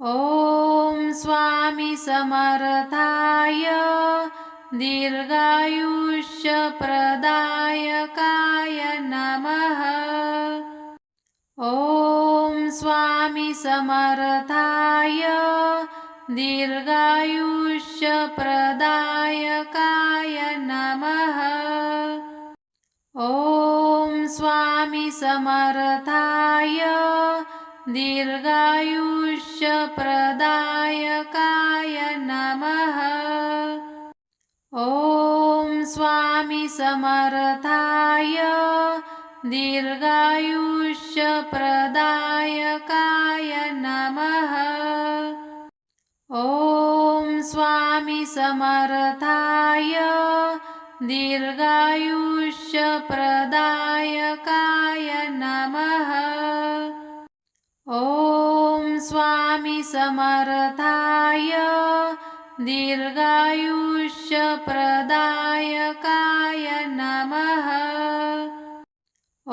ॐ स्वामी समर्थाय दीर्घायुष्यप्रदायकाय नमः। ॐ स्वामी समर्थाय दीर्घायुष्यप्रदायकाय नमः। ॐ स्वामी समर्थाय दीर्घायुष्यप्रदायकाय नमः। ॐ स्वामी समर्थाय दीर्घायुष्यप्रदायकाय नमः। ॐ स्वामी समर्थाय दीर्घायुष्यप्रदायकाय नमः। ॐ स्वामी समर्थाय दीर्घायुष्यप्रदायकाय नमः।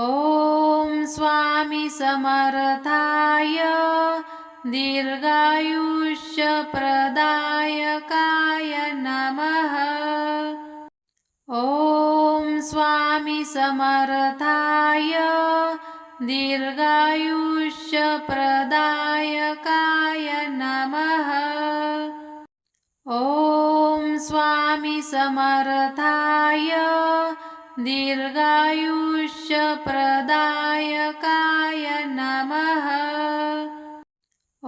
ॐ स्वामी समर्थाय दीर्घायुष्यप्रदायकाय नमः। ॐ स्वामी समर्थाय दीर्घायुष्यप्रदायकाय नमः। ॐ स्वामी समर्थाय दीर्घायुष्यप्रदायकाय नमः।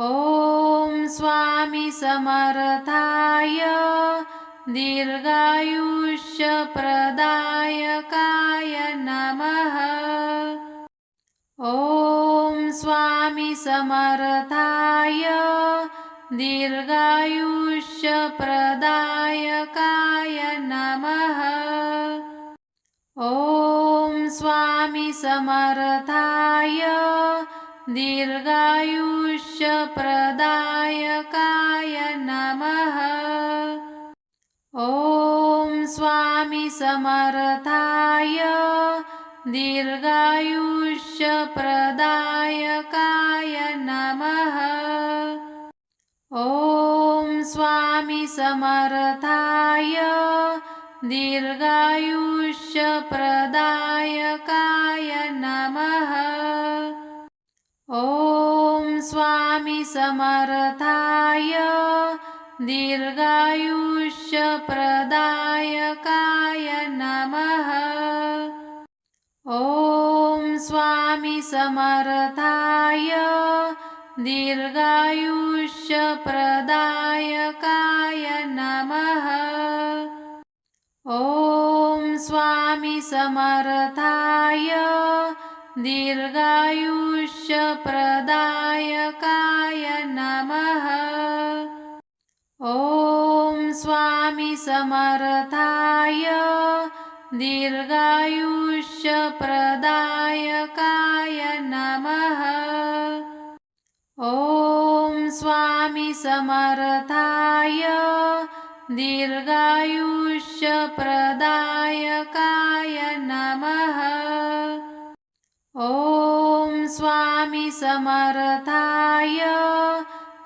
ॐ स्वामी समर्थाय दीर्घायुष्यप्रदायकाय नमः ॐ स्वामी समर्थाय दीर्घायुष्यप्रदायकाय नमः। ॐ स्वामी समर्थाय दीर्घायुष्यप्रदायकाय नमः। ॐ स्वामी समर्थाय दीर्घायुष्यप्रदायकाय नमः। ॐ स्वामी समर्थाय दीर्घायुष्यप्रदायकाय नमः। ॐ स्वामी समर्थाय दीर्घायुष्यप्रदायकाय नमः स्वामी समर्थाय दीर्घायुष्यप्रदायकाय नमः। ॐ स्वामी समर्थाय दीर्घायुष्यप्रदायकाय नमः। ॐ स्वामी समर्थाय दीर्घायुष्यप्रदायकाय नमः। ॐ स्वामी समर्थाय दीर्घायुष्यप्रदायकाय नमः। ॐ स्वामी समर्थाय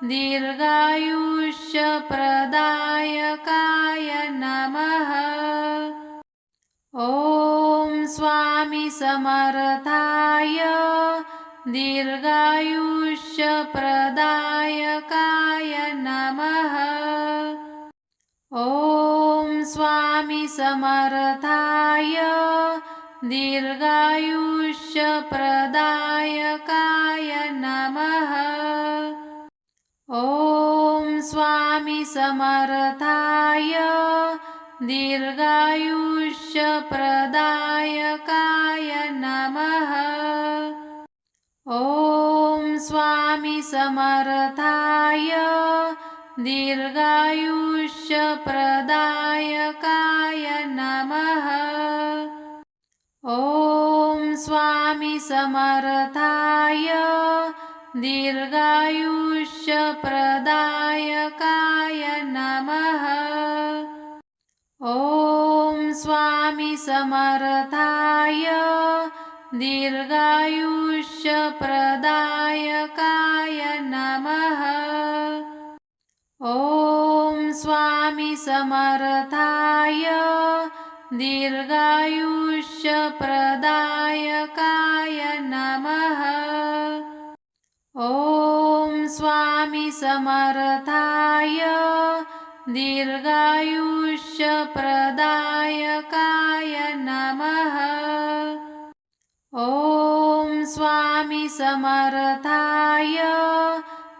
दीर्घायुष्यप्रदायकाय स्वामी समर्थाय दीर्घायुष्यप्रदायकाय नमः। ॐ स्वामी समर्थाय दीर्घायुष्यप्रदायकाय नमः। ॐ स्वामी समर्थाय दीर्घायुष्यप्रदायकाय नमः। ॐ स्वामी समर्थाय दीर्घायुष्यप्रदायकाय नमः। ॐ स्वामी समर्थाय दीर्घायुष्यप्रदायकाय नमः ॐ स्वामी समर्थाय दीर्घायुष्यप्रदायकाय नमः। ॐ स्वामी समर्थाय दीर्घायुष्यप्रदायकाय नमः। ॐ स्वामी समर्थाय दीर्घायुष्यप्रदायकाय नमः। ॐ स्वामी समर्थाय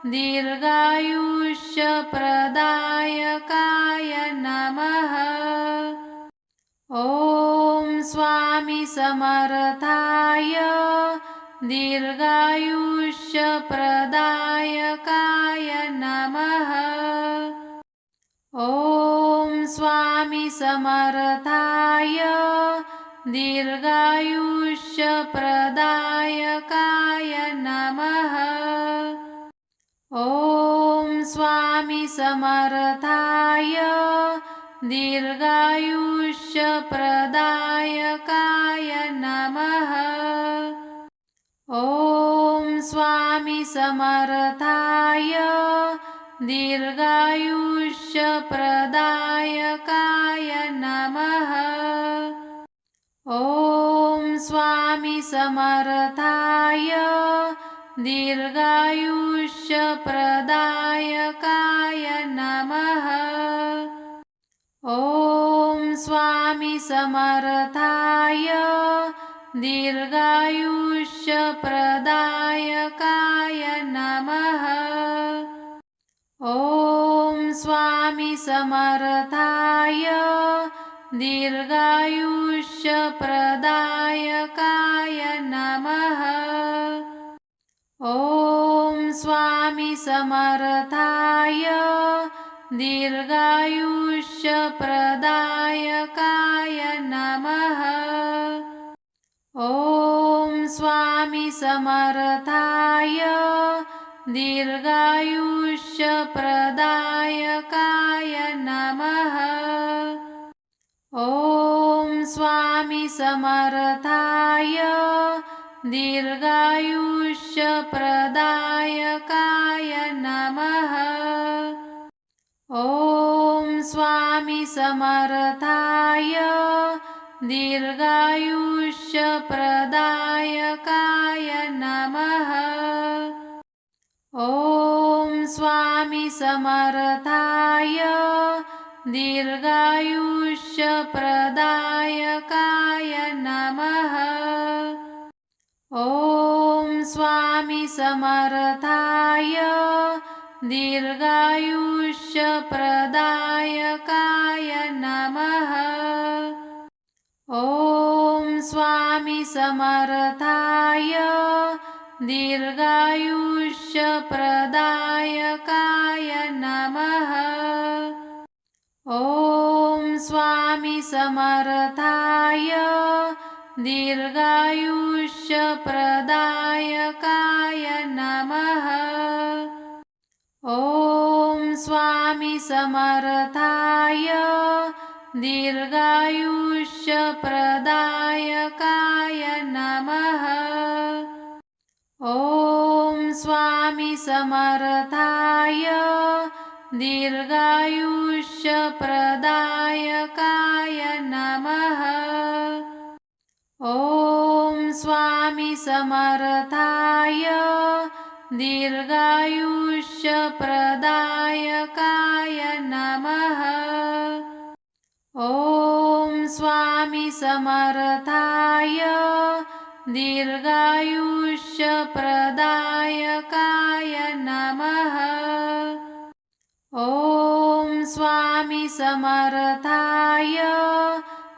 दीर्घायुष्यप्रदायकाय नमः। ॐ स्वामी समर्थाय दीर्घायुष्यप्रदायकाय नमः। ॐ स्वामी समर्थाय दीर्घायुष्यप्रदायकाय नमः। ॐ स्वामी समर्थाय दीर्घायुष्यप्रदायकाय नमः। ॐ स्वामी समर्थाय दीर्घायुष्यप्रदायकाय नमः। ॐ स्वामी समर्थाय दीर्घायुष्यप्रदायकाय नमः। ॐ स्वामी समर्थाय दीर्घायुष्यप्रदायकाय नमः ॐ स्वामी समर्थाय दीर्घायुष्यप्रदायकाय नमः। ॐ स्वामी समर्थाय दीर्घायुष्यप्रदायकाय नमः। ॐ स्वामी समर्थाय दीर्घायुष्यप्रदायकाय नमः। ॐ स्वामी समर्थाय दीर्घायुष्यप्रदायकाय नमः। ॐ स्वामी समर्थाय दीर्घायुष्यप्रदायकाय नमः स्वामी समर्थाय दीर्घायुष्यप्रदायकाय नमः। ॐ स्वामी समर्थाय दीर्घायुष्यप्रदायकाय नमः। ॐ स्वामी समर्थाय दीर्घायुष्यप्रदायकाय नमः। ॐ स्वामी समर्थाय दीर्घायुष्यप्रदायकाय नमः। ॐ स्वामी समर्थाय दीर्घायुष्यप्रदायकाय नमः स्वामी समर्थाय दीर्घायुष्यप्रदायकाय नमः। ॐ स्वामी समर्थाय दीर्घायुष्यप्रदायकाय नमः। ॐ स्वामी समर्थाय दीर्घायुष्यप्रदायकाय नमः। ॐ स्वामी समर्थाय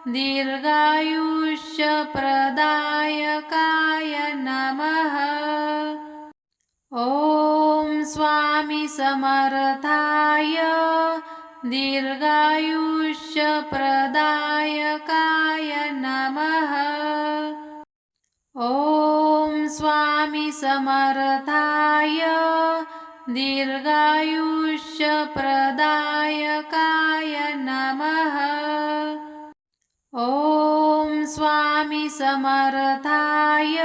दीर्घायुष्यप्रदायकाय नमः। ॐ स्वामी समर्थाय दीर्घायुष्यप्रदायकाय नमः ॐ स्वामी समर्थाय दीर्घायुष्यप्रदायकाय नमः। ॐ स्वामी समर्थाय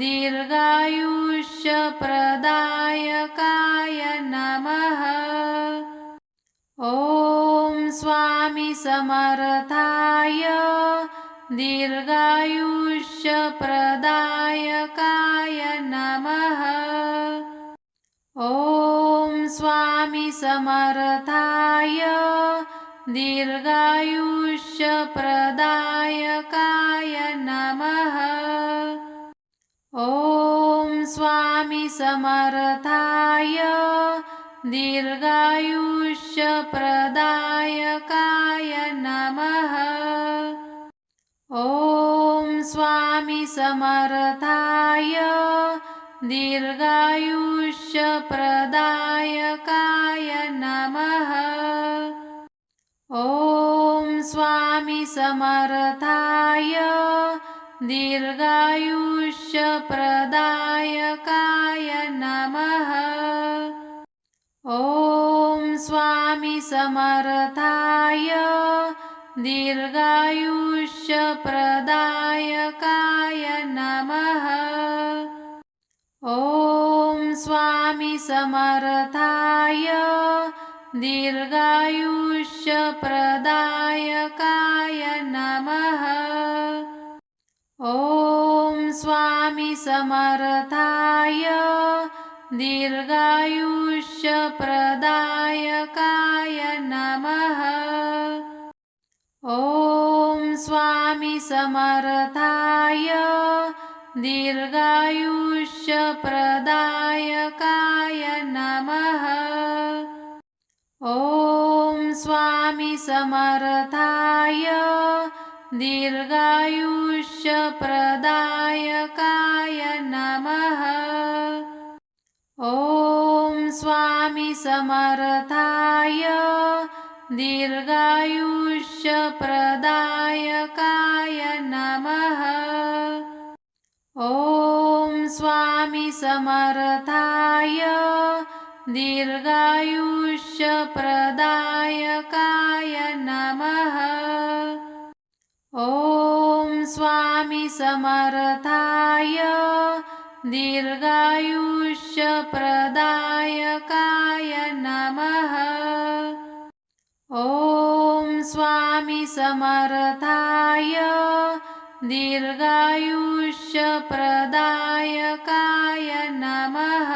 दीर्घायुष्यप्रदायकाय नमः। ॐ स्वामी समर्थाय दीर्घायुष्यप्रदायकाय नमः। ॐ स्वामी समर्थाय दीर्घायुष्यप्रदायकाय नमः। ॐ स्वामी समर्थाय दीर्घायुष्यप्रदायकाय नमः स्वामी समर्थाय दीर्घायुष्यप्रदायकाय नमः। ॐ स्वामी समर्थाय दीर्घायुष्यप्रदायकाय नमः। ॐ स्वामी समर्थाय दीर्घायुष्यप्रदायकाय नमः। ॐ स्वामी समर्थाय दीर्घायुष्यप्रदायकाय नमः। ॐ स्वामी समर्थाय दीर्घायुष्यप्रदायकाय नमः ॐ स्वामी समर्थाय दीर्घायुष्यप्रदायकाय नमः। ॐ स्वामी समर्थाय दीर्घायुष्यप्रदायकाय नमः। ॐ स्वामी समर्थाय दीर्घायुष्यप्रदायकाय नमः। ॐ स्वामी समर्थाय दीर्घायुष्यप्रदायकाय नमः। ॐ स्वामी समर्थाय दीर्घायुष्यप्रदायकाय नमः स्वामी समर्थाय दीर्घायुष्यप्रदायकाय नमः।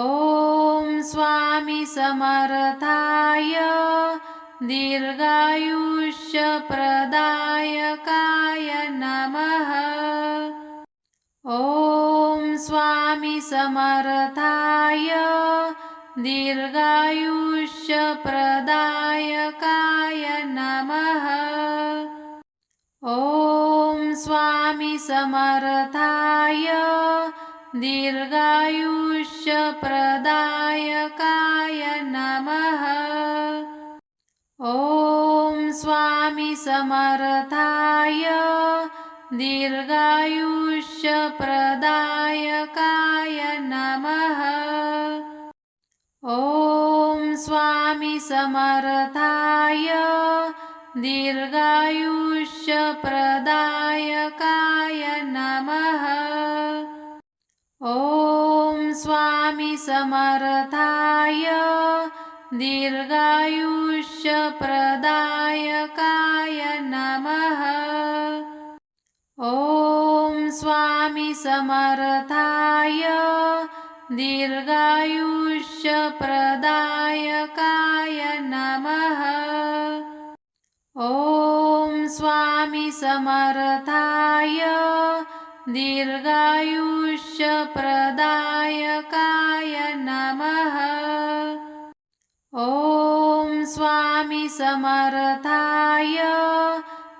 ॐ स्वामी समर्थाय दीर्घायुष्यप्रदायकाय नमः। ॐ स्वामी समर्थाय दीर्घायुष्यप्रदायकाय नमः। ॐ स्वामी समर्थाय दीर्घायुष्यप्रदायकाय नमः। ॐ स्वामी समर्थाय दीर्घायुष्यप्रदायकाय नमः ॐ स्वामी समर्थाय दीर्घायुष्यप्रदायकाय नमः। ॐ स्वामी समर्थाय दीर्घायुष्यप्रदायकाय नमः। ॐ स्वामी समर्थाय दीर्घायुष्यप्रदायकाय नमः। ॐ स्वामी समर्थाय दीर्घायुष्यप्रदायकाय नमः। ॐ स्वामी समर्थाय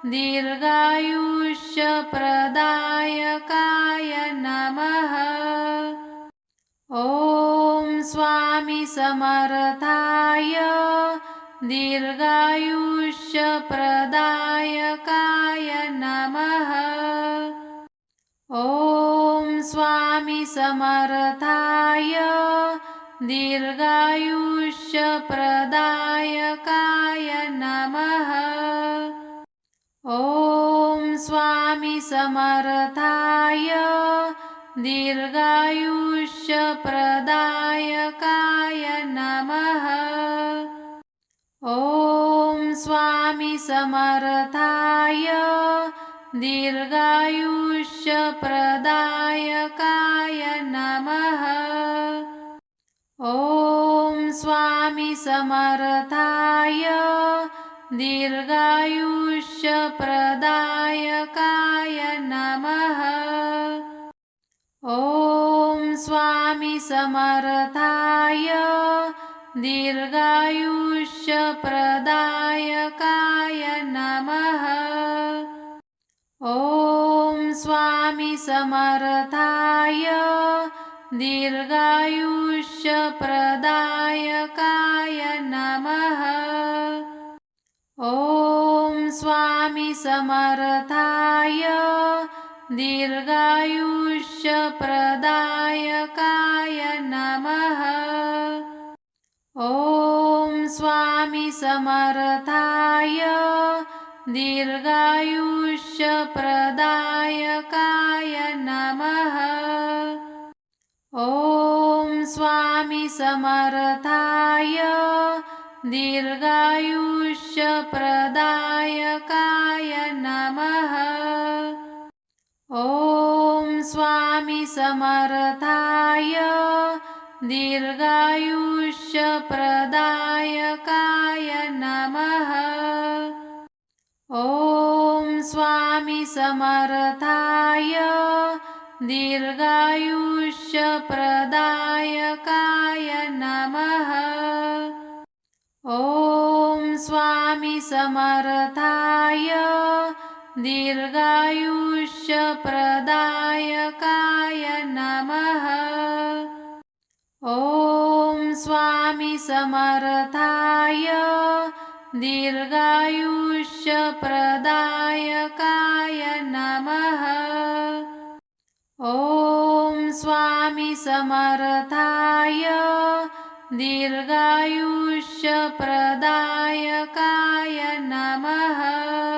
दीर्घायुष्यप्रदायकाय नमः स्वामी समर्थाय दीर्घायुष्यप्रदायकाय नमः। ॐ स्वामी समर्थाय दीर्घायुष्यप्रदायकाय नमः। ॐ स्वामी समर्थाय प्रदायकाय नमः। ॐ स्वामी समर्थाय दीर्घायुष्यप्रदायकाय नमः। ॐ स्वामी समर्थाय दीर्घायुष्य प्रदायकाय नमः। ॐ स्वामी समर्थाय दीर्घायुष्यप्रदायकाय नमः। ॐ स्वामी समर्थाय दीर्घायुष्यप्रदायकाय नमः। ॐ स्वामी समर्थाय दीर्घायुष्यप्रदायकाय नमः। ॐ स्वामी समर्थाय दीर्घायुष्यप्रदायकाय नमः। ॐ स्वामी समर्थाय दीर्घायुष्यप्रदायकाय समर्थाय दीर्घायुष्यप्रदायकाय नमः। ॐ स्वामी समर्थाय दीर्घायुष्यप्रदायकाय नमः। ॐ स्वामी समर्थाय दीर्घायुष्यप्रदायकाय नमः। ॐ स्वामी समर्थाय दीर्घायुष्यप्रदायकाय नमः। ॐ स्वामी समर्थाय दीर्घायुष्यप्रदायकाय नमः